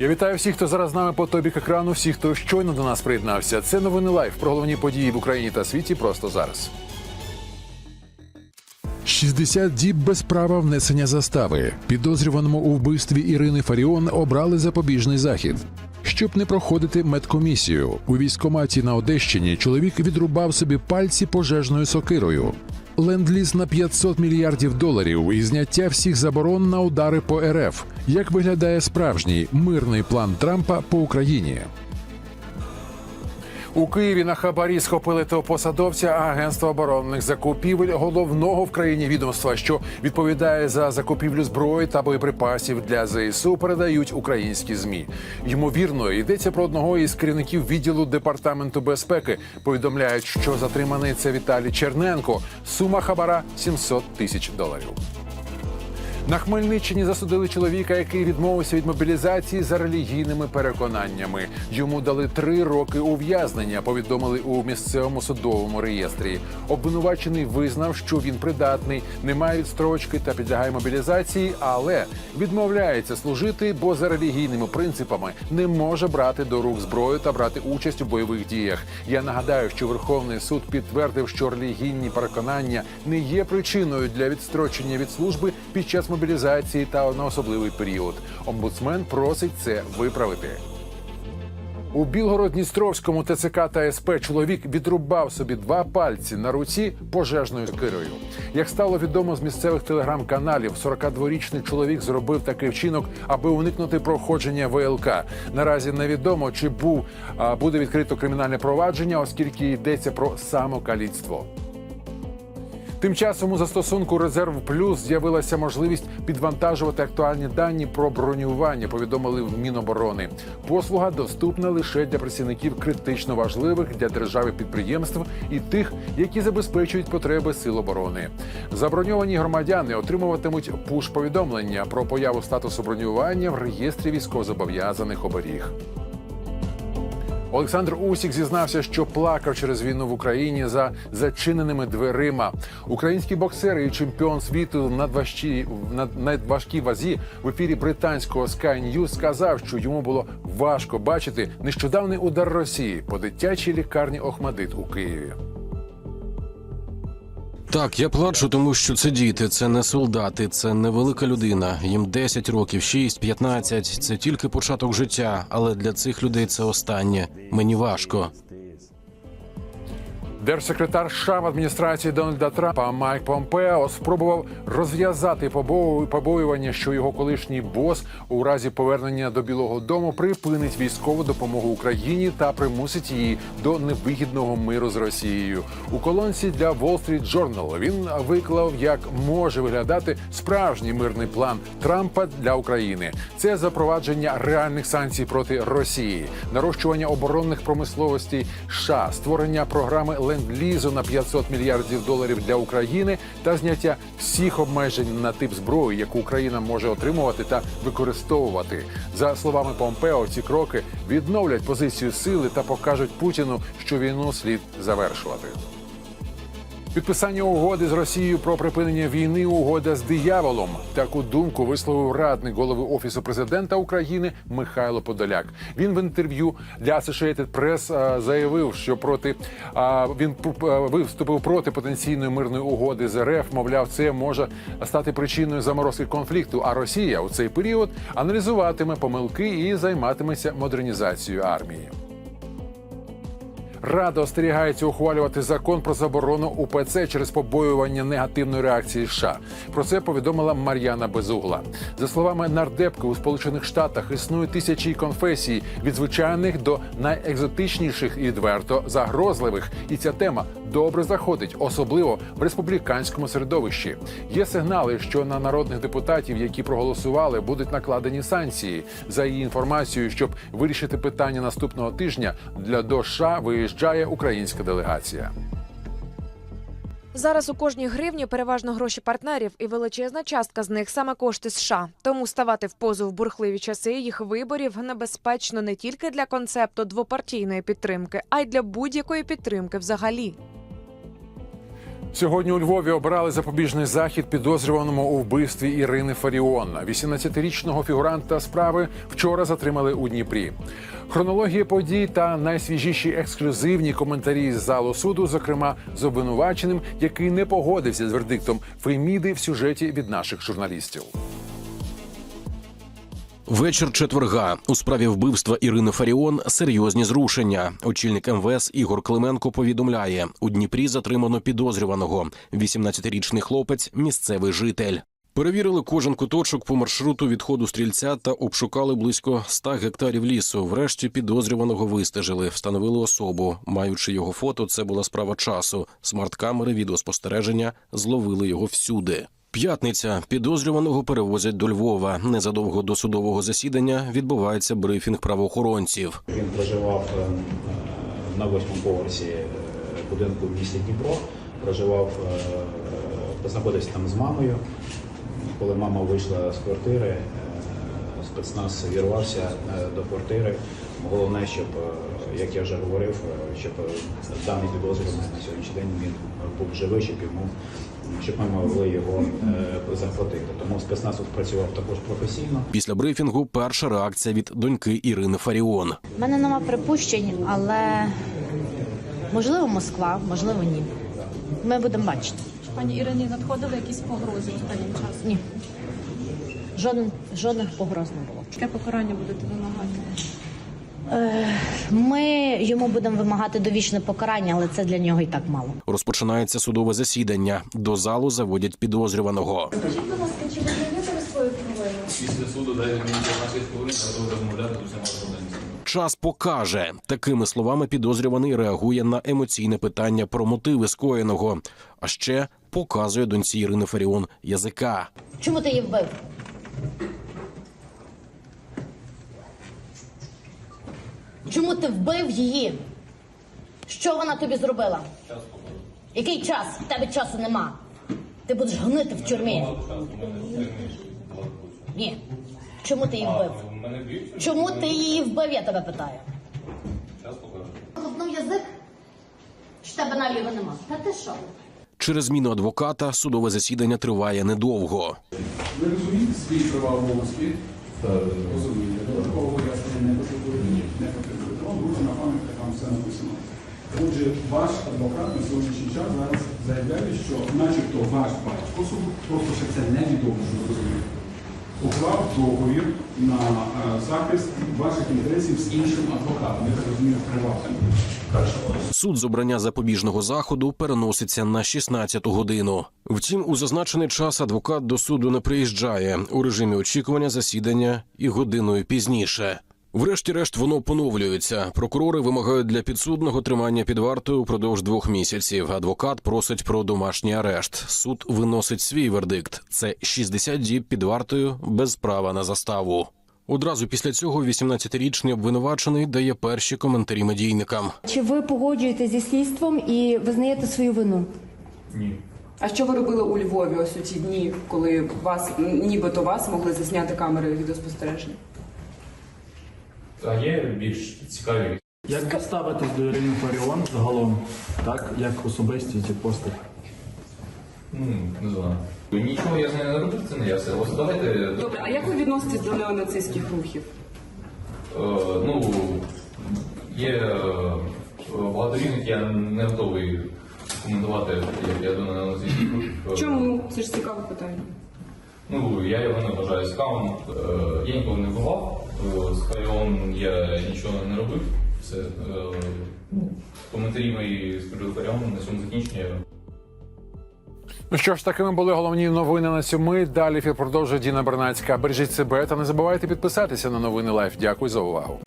Я вітаю всіх, хто зараз з нами по тобік екрану, всіх, хто щойно до нас приєднався. Це новини лайф про головні події в Україні та світі просто зараз. 60 діб без права внесення застави. Підозрюваному у вбивстві Ірини Фаріон обрали запобіжний захід. Щоб не проходити медкомісію, у військкоматі на Одещині чоловік відрубав собі пальці пожежною сокирою. Ленд-ліз на 500 мільярдів доларів і зняття всіх заборон на удари по РФ. Як виглядає справжній мирний план Трампа по Україні? У Києві на хабарі схопили того посадовця Агентства оборонних закупівель головного в країні відомства, що відповідає за закупівлю зброї та боєприпасів для ЗСУ. Передають українські змі. Ймовірно, йдеться про одного із керівників відділу департаменту безпеки. Повідомляють, що затриманий це Віталій Черненко. Сума хабара 700 тисяч доларів. На Хмельниччині засудили чоловіка, який відмовився від мобілізації за релігійними переконаннями. Йому дали три роки ув'язнення. Повідомили у місцевому судовому реєстрі. Обвинувачений визнав, що він придатний, не має відстрочки та підлягає мобілізації, але відмовляється служити, бо за релігійними принципами не може брати до рук зброю та брати участь у бойових діях. Я нагадаю, що Верховний суд підтвердив, що релігійні переконання не є причиною для відстрочення від служби під час мобілізації та на особливий період. Омбудсмен просить це виправити. У Білгород-Дністровському ТЦК та СП чоловік відрубав собі два пальці на руці пожежною кирою. Як стало відомо з місцевих телеграм-каналів, 42-річний чоловік зробив такий вчинок, аби уникнути проходження ВЛК. Наразі невідомо, чи був буде відкрито кримінальне провадження, оскільки йдеться про самокаліцтво. Тим часом у застосунку Резерв Плюс з'явилася можливість підвантажувати актуальні дані про бронювання. Повідомили в Міноборони. Послуга доступна лише для працівників критично важливих для держави підприємств і тих, які забезпечують потреби сил оборони. Заброньовані громадяни отримуватимуть пуш-повідомлення про появу статусу бронювання в реєстрі військовозобов'язаних оберіг. Олександр Усік зізнався, що плакав через війну в Україні за зачиненими дверима. Український боксер і чемпіон світу на важкій, на надважкій вазі в ефірі британського Sky News сказав, що йому було важко бачити нещодавний удар Росії по дитячій лікарні Охмадит у Києві. Так, я плачу, тому що це діти, це не солдати, це невелика людина. Їм 10 років, 6, 15. Це тільки початок життя, але для цих людей це останнє. Мені важко. Держсекретар США в адміністрації Дональда Трампа Майк Помпео спробував розв'язати побою- побоювання, що його колишній бос у разі повернення до Білого Дому припинить військову допомогу Україні та примусить її до невигідного миру з Росією. У колонці для Wall Street Journal він виклав, як може виглядати справжній мирний план Трампа для України. Це запровадження реальних санкцій проти Росії, нарощування оборонних промисловостей США, створення програми ленд-лізу на 500 мільярдів доларів для України та зняття всіх обмежень на тип зброї, яку Україна може отримувати та використовувати. За словами Помпео, ці кроки відновлять позицію сили та покажуть Путіну, що війну слід завершувати. Підписання угоди з Росією про припинення війни угода з дияволом. Таку думку висловив радник голови офісу президента України Михайло Подоляк. Він в інтерв'ю для Associated Press заявив, що проти він п- виступив проти потенційної мирної угоди з РФ. Мовляв, це може стати причиною заморозки конфлікту. А Росія у цей період аналізуватиме помилки і займатиметься модернізацією армії. Рада остерігається ухвалювати закон про заборону УПЦ через побоювання негативної реакції США. Про це повідомила Мар'яна Безугла. За словами нардепки, у Сполучених Штатах існує тисячі конфесій від звичайних до найекзотичніших і відверто загрозливих. І ця тема добре заходить, особливо в республіканському середовищі. Є сигнали, що на народних депутатів, які проголосували, будуть накладені санкції. За її інформацією, щоб вирішити питання наступного тижня, для до США виїжджає українська делегація. Зараз у кожній гривні переважно гроші партнерів, і величезна частка з них саме кошти США. Тому ставати в позу в бурхливі часи їх виборів небезпечно не тільки для концепту двопартійної підтримки, а й для будь-якої підтримки взагалі. Сьогодні у Львові обрали запобіжний захід підозрюваному у вбивстві Ірини Фаріон. 18-річного фігуранта справи вчора затримали у Дніпрі. Хронологія подій та найсвіжіші ексклюзивні коментарі з залу суду, зокрема з обвинуваченим, який не погодився з вердиктом Феміди в сюжеті від наших журналістів. Вечір четверга у справі вбивства Ірини Фаріон серйозні зрушення. Очільник МВС Ігор Клименко повідомляє: у Дніпрі затримано підозрюваного. 18-річний хлопець, місцевий житель. Перевірили кожен куточок по маршруту відходу стрільця та обшукали близько 100 гектарів лісу. Врешті підозрюваного вистежили, встановили особу. Маючи його фото, це була справа часу. Смарт-камери відеоспостереження зловили його всюди. П'ятниця підозрюваного перевозять до Львова. Незадовго до судового засідання відбувається брифінг правоохоронців. Він проживав е, на восьмому поверсі е, будинку в місті Дніпро. Проживав, е, знаходився там з мамою. Коли мама вийшла з квартири, спецназ вірвався до квартири. Головне, щоб, е, як я вже говорив, е, щоб е, даний підозрюваний на сьогоднішній день він був живий, щоб йому щоб ми могли його е, захватити. Тому спецназ працював також професійно. Після брифінгу перша реакція від доньки Ірини Фаріон. У мене нема припущень, але можливо Москва, можливо, ні. Ми будемо бачити. Пані Ірині надходили якісь погрози останнім часом. Ні. Жоден, жодних погроз не було. Яке покарання будете вимагати? Ми йому будемо вимагати довічне покарання, але це для нього і так мало. Розпочинається судове засідання. До залу заводять підозрюваного. Після суду дайте мені 15 хвилин, готовий розмовляти з усіма. Час покаже. Такими словами підозрюваний реагує на емоційне питання про мотиви скоєного. А ще показує доньці Ірини Фаріон язика. Чому ти її вбив? Чому ти вбив її? Що вона тобі зробила? Який час? В тебе часу нема. Ти будеш гнити в тюрмі. Ні. Чому ти її вбив? Чому ти її вбив, я тебе питаю? Лопнув язик? Чи тебе наліво нема? Та ти що? Через зміну адвоката судове засідання триває недовго. Ви розумієте свої права обов'язки? Розумієте. Додаткового пояснення не потребує. Не потребує. Вам дуже на пам'ятка там все написано. Отже, ваш адвокат на сьогоднішній час зараз заявляє, що начебто ваш батько просто ще це невідомо, що ви розумієте, уклав договір на е, захист ваших інтересів з іншим адвокатом. Я так розумію, приватним. Суд з обрання запобіжного заходу переноситься на 16 годину. Втім, у зазначений час адвокат до суду не приїжджає у режимі очікування засідання і годиною пізніше. Врешті-решт воно поновлюється. Прокурори вимагають для підсудного тримання під вартою упродовж двох місяців. Адвокат просить про домашній арешт. Суд виносить свій вердикт: це 60 діб під вартою без права на заставу. Одразу після цього 18-річний обвинувачений дає перші коментарі медійникам. Чи ви погоджуєтесь зі слідством і визнаєте свою вину? Ні. А що ви робили у Львові ось у ці дні, коли вас нібито вас могли засняти камери відеоспостереження? А є більш цікаві Як ви ставитесь до Ірини Фаріон загалом, так як особистість і постать? Ну, не знаю. Нічого я з нею не робив, це не я все. Ось давайте. Добре, а як ви відноситесь до неонацистських рухів? Е, ну, є е, багато різних, я не готовий коментувати, як я думаю, на цих групах. Чому? Це ж цікаве питання. Ну, я його не вважаю скаун. Е, Я ніколи не бував. Е, З Харіон я нічого не робив. Все. Е, Коментарі мої з приводу Харіон на цьому закінчення. Ну що ж, такими були головні новини на сьоми. Далі продовжує Діна Бернацька. Бережіть себе та не забувайте підписатися на новини Лайф. Дякую за увагу.